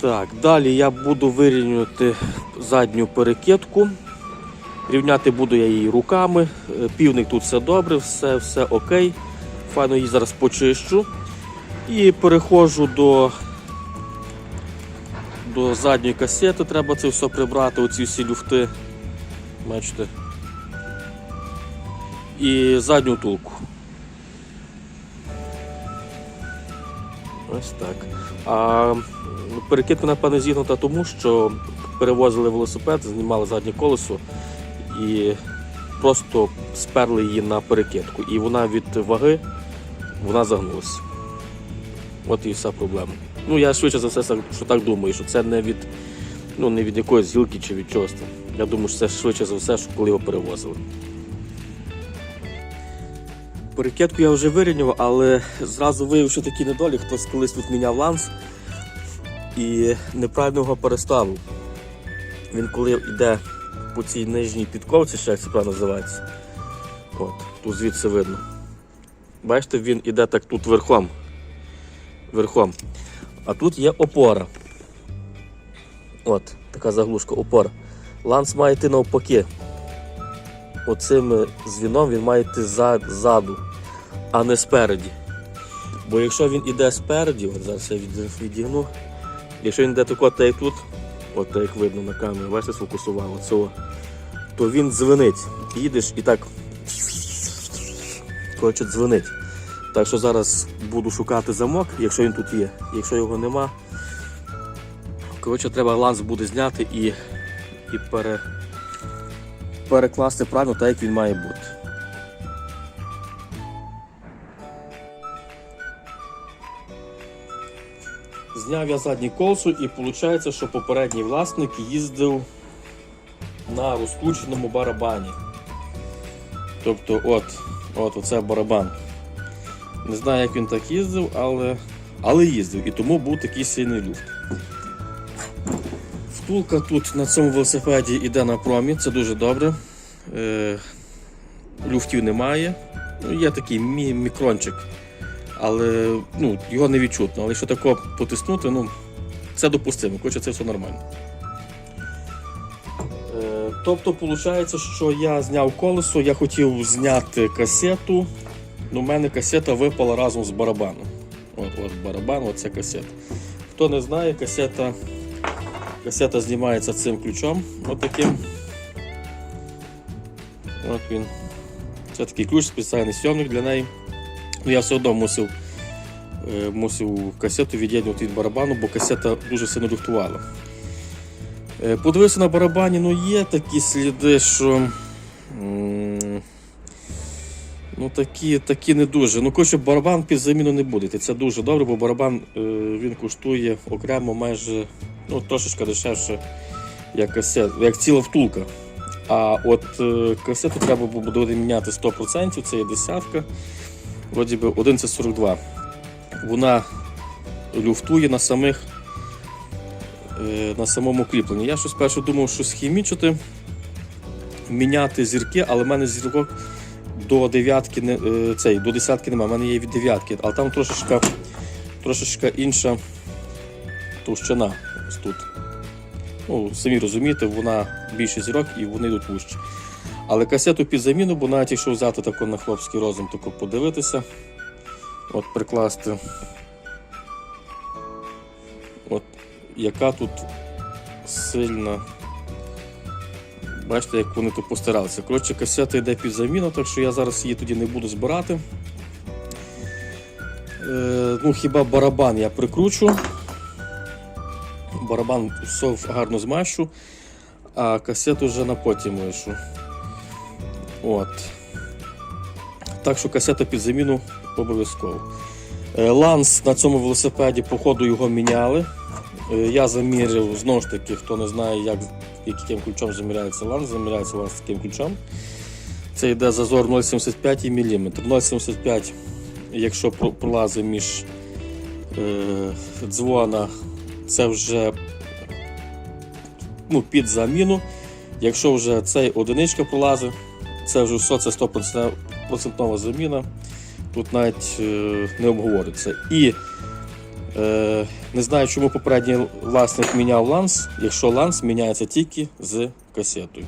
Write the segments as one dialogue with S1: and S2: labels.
S1: Так, далі я буду вирівнювати задню перекидку. Рівняти буду я її руками. Е, Півник тут все добре, все, все окей. Файно її зараз почищу. І переходжу до, до задньої касети. Треба це все прибрати, оці всі люфти. Бачите. І задню втулку. Ось так. А перекидка, напевно, зігнута тому, що перевозили велосипед, знімали заднє колесо і просто сперли її на перекидку. І вона від ваги вона загнулася. От і вся проблема. Ну, я швидше за все що так думаю, що це не від, ну, не від якоїсь гілки чи від чогось. Я думаю, що це швидше за все, що коли його перевозили. Перекидку я вже вирівняв, але зразу виявив, що такий недолік, хтось колись тут міняв ланс і неправильно його переставив. Він коли йде по цій нижній підковці, ще як це правильно називається. От, тут звідси видно. Бачите, він іде так тут верхом. Верхом. А тут є опора. От, така заглушка, опора. Ланс має йти навпаки. Оцим звіном він має йти за- ззаду, а не спереді. Бо якщо він іде спереді, от зараз я від- відігну, якщо він йде тако, так як тут, от як видно на камері, бачите, сфокусувало цього, то він дзвенить. Їдеш і так коротше, дзвенить. Так що зараз буду шукати замок, якщо він тут є. Якщо його нема, коротше, треба ланц буде зняти і, і пере, перекласти правильно так, як він має бути. Зняв я заднє колесо і виходить, що попередній власник їздив на розкрученому барабані. Тобто от, от оце барабан. Не знаю, як він так їздив, але, але їздив і тому був такий сильний люфт. Втулка тут на цьому велосипеді йде на промі, це дуже добре. Е, люфтів немає. Ну, є такий мі- мікрончик, але ну, його не відчутно. Але якщо тако потиснути, ну, це допустимо, хоча це все нормально. Е, Тобто, виходить, що я зняв колесо, я хотів зняти касету. Ну, у мене касета випала разом з барабаном. От, от барабан, оце касета. Хто не знає, касета, касета знімається цим ключом. От. От він. Це такий ключ, спеціальний сйомник для неї. Ну, я все одно мусив, е, мусив касету від'єднувати від барабану, бо касета дуже сильно люфтувала. Е, Подивився на барабані, ну є такі сліди, що. Ну, такі, такі не дуже. Ну, коротше, барабан під заміну не буде. Це дуже добре, бо барабан е, він коштує окремо майже ну, трошечки дешевше, як, касет, як ціла втулка. А от касету треба буде міняти 100%, це є десятка. Вроді би 1142. Вона люфтує на самих е, на самому кріпленні. Я щось перше думав, що схімічити, міняти зірки, але в мене зірок до дев'ятки не е, цей, до десятки немає, в мене є від дев'ятки, але там трошечка, трошечка інша товщина ось тут. Ну, самі розумієте, вона більше зірок і вони йдуть вужче. Але касету під заміну, бо навіть якщо взяти тако на хлопський розум, тако подивитися, от прикласти, от яка тут сильна. Бачите, як вони тут постаралися. Коротше, касета йде під заміну, так що я зараз її тоді не буду збирати. Е, ну, хіба барабан я прикручу. Барабан гарно змащу, а касету вже на потім лишу. От. Так що касета під заміну обов'язково. Е, Ланс на цьому велосипеді, походу, його міняли. Е, Я заміряв, знову ж таки, хто не знає, як, яким ключом заміряється ланс, заміряється ланс таким ключом. Це йде зазор 0,75 мм. 0,75, якщо пролазить між е, дзвона, це вже ну, під заміну. Якщо вже цей одиничка пролазить, це вже все, це 100% заміна. Тут навіть е, не обговориться. І Е, не знаю, чому попередній власник міняв ланс, якщо ланс міняється тільки з касетою.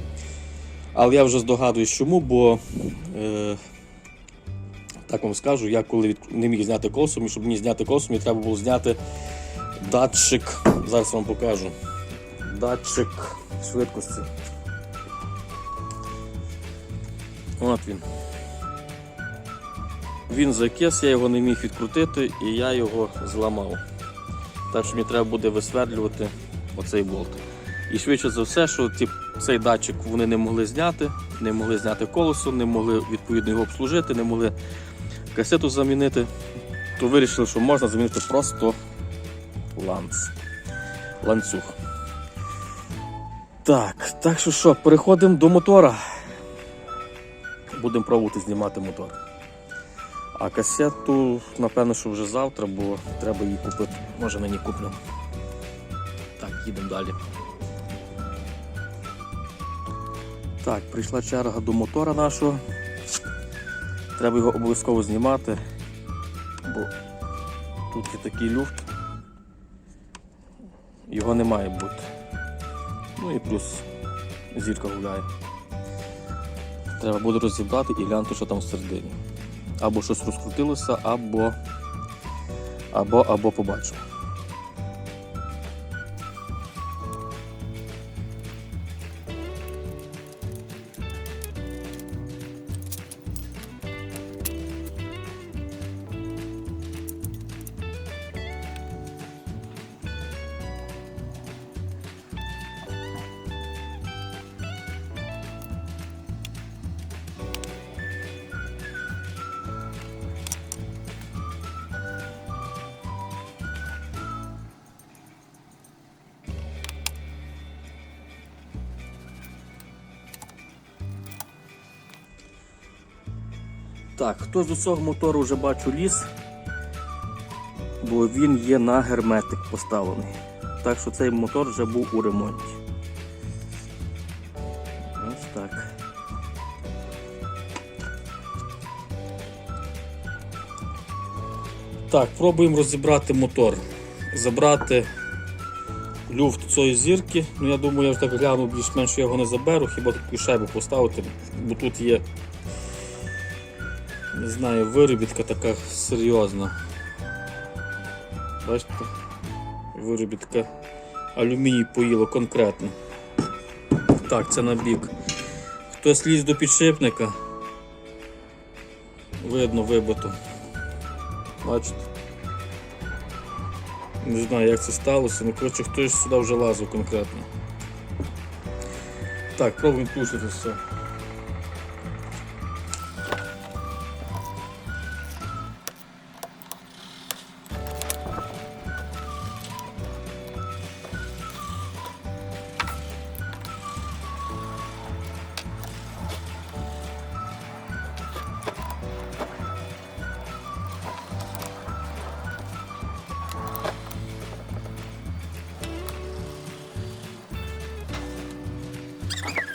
S1: Але я вже здогадуюсь, чому, бо е, так вам скажу, я коли від... не міг зняти колесо, і щоб мені зняти колесо, мені треба було зняти датчик. Зараз вам покажу. Датчик швидкості. От він. Він закис, я його не міг відкрутити і я його зламав. Так що мені треба буде висвердлювати оцей болт. І швидше за все, що ці, цей датчик вони не могли зняти, не могли зняти колесо, не могли відповідно його обслужити, не могли касету замінити, то вирішили, що можна замінити просто ланц. ланцюг. Так, так що що, переходимо до мотора. Будемо пробувати знімати мотор. А касету, напевно, що вже завтра, бо треба її купити. Може нині куплю. Так, їдемо далі. Так, прийшла черга до мотора нашого. Треба його обов'язково знімати, бо тут є такий люфт. Його не має бути. Ну і плюс зірка гуляє. Треба буде розібрати і глянути, що там всередині. Або щось розкрутилося, або або, або побачимо. Так, хто з цього мотору вже бачу ліс, бо він є на герметик поставлений. Так що цей мотор вже був у ремонті. Ось так. Так, пробуємо розібрати мотор. Забрати люфт цієї зірки. Ну я думаю, я вже так гляну більш-менш його не заберу, хіба таку шайбу поставити, бо тут є не знаю, виробітка така серйозна. Бачите? Виробітка алюміній поїло конкретно. Так, це на бік. Хтось ліз до підшипника. Видно, вибито. Бачите? Не знаю, як це сталося, ну коротше, хтось сюди вже лазив конкретно. Так, пробуємо включити все. Thank you.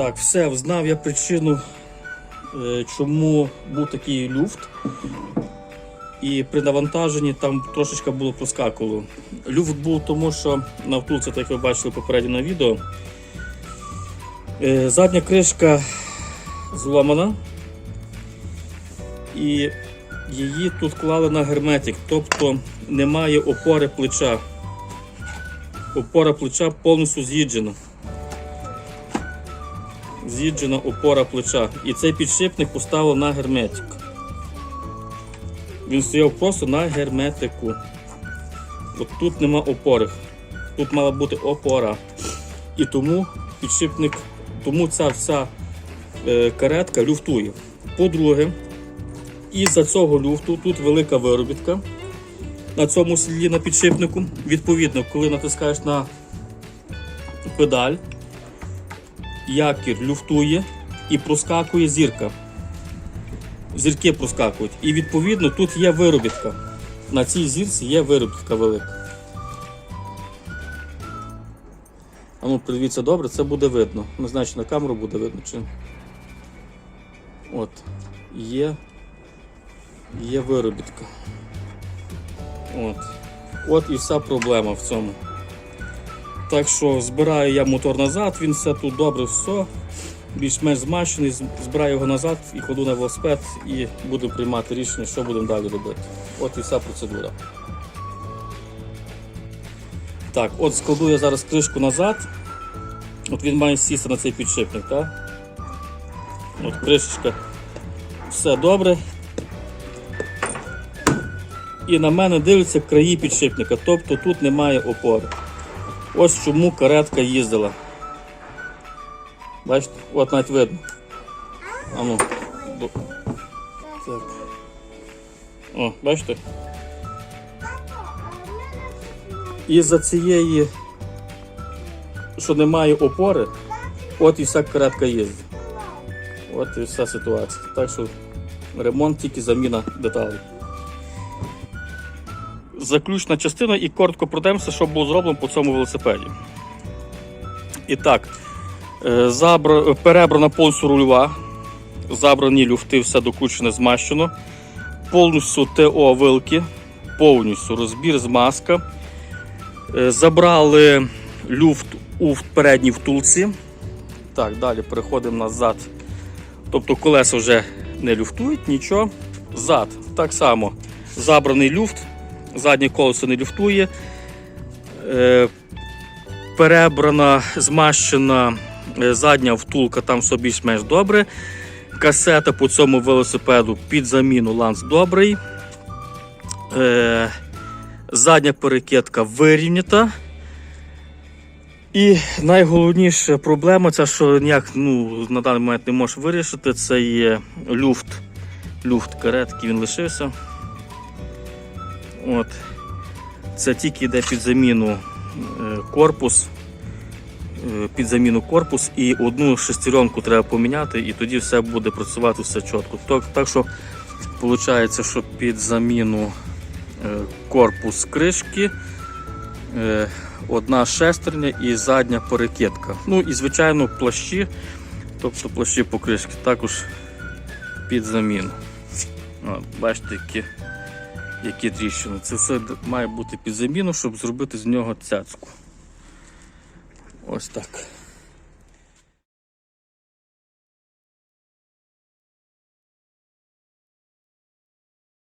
S1: Так, все, взнав я причину, е, чому був такий люфт. І при навантаженні там трошечки було проскакувало. Люфт був тому, що на втулці, так як ви бачили попередньо на відео, е, задня кришка зломана, І її тут клали на герметик, тобто немає опори плеча. Опора плеча повністю з'їджена. З'їджена опора плеча. І цей підшипник поставили на герметик. Він стояв просто на герметику. От тут нема опори. Тут мала бути опора. І тому підшипник, тому ця вся е, каретка люфтує. По-друге, із-за цього люфту тут велика виробітка на цьому сліді на підшипнику. Відповідно, коли натискаєш на педаль, якір люфтує і проскакує зірка. Зірки проскакують. І відповідно тут є виробітка. На цій зірці є виробітка велика. А ну, подивіться добре, це буде видно. Не знаю, чи на камеру буде видно, чи. От. Є. Є виробітка. От. От і вся проблема в цьому. Так що збираю я мотор назад, він все тут добре, все. Більш-менш змащений, збираю його назад і ходу на велосипед і буду приймати рішення, що будемо далі робити. От і вся процедура. Так, от складу я зараз кришку назад. От він має сісти на цей підшипник, так? От кришечка. Все добре. І на мене дивляться краї підшипника, тобто тут немає опори. Ось чому каретка їздила. Бачите, от навіть видно. А ну. Так. О, бачите? Із-за цієї, що немає опори, от і вся каретка їздить. От і вся ситуація. Так що ремонт тільки заміна деталей. Заключна частина і коротко пройдемося, що було зроблено по цьому велосипеді. І так, е, забра... перебрана повністю рульова, забрані люфти, все докучене, змащено. Повністю ТО вилки, повністю розбір змазка. Е, Забрали люфт у передній втулці. Так, далі переходимо назад. Тобто колеса вже не люфтують, нічого. Зад так само забраний люфт, заднє колесо не люфтує. Е, перебрана, змащена е, задня втулка, там все більш-менш добре. Касета по цьому велосипеду під заміну ланц добрий. Е, задня перекидка вирівнята. І найголовніша проблема, це що ніяк ну, на даний момент не можеш вирішити, це є люфт. Люфт каретки він лишився. От. Це тільки йде під заміну е, корпус. е, Під заміну корпус і одну шестеренку треба поміняти, і тоді все буде працювати все чітко. Так, так що виходить, що під заміну е, корпус кришки, одна шестерня і задня перекидка. Ну і звичайно плащі, тобто плащі покришки також під заміну. Бачите, які, які тріщини. Це все має бути під заміну, щоб зробити з нього цяцьку. Ось так.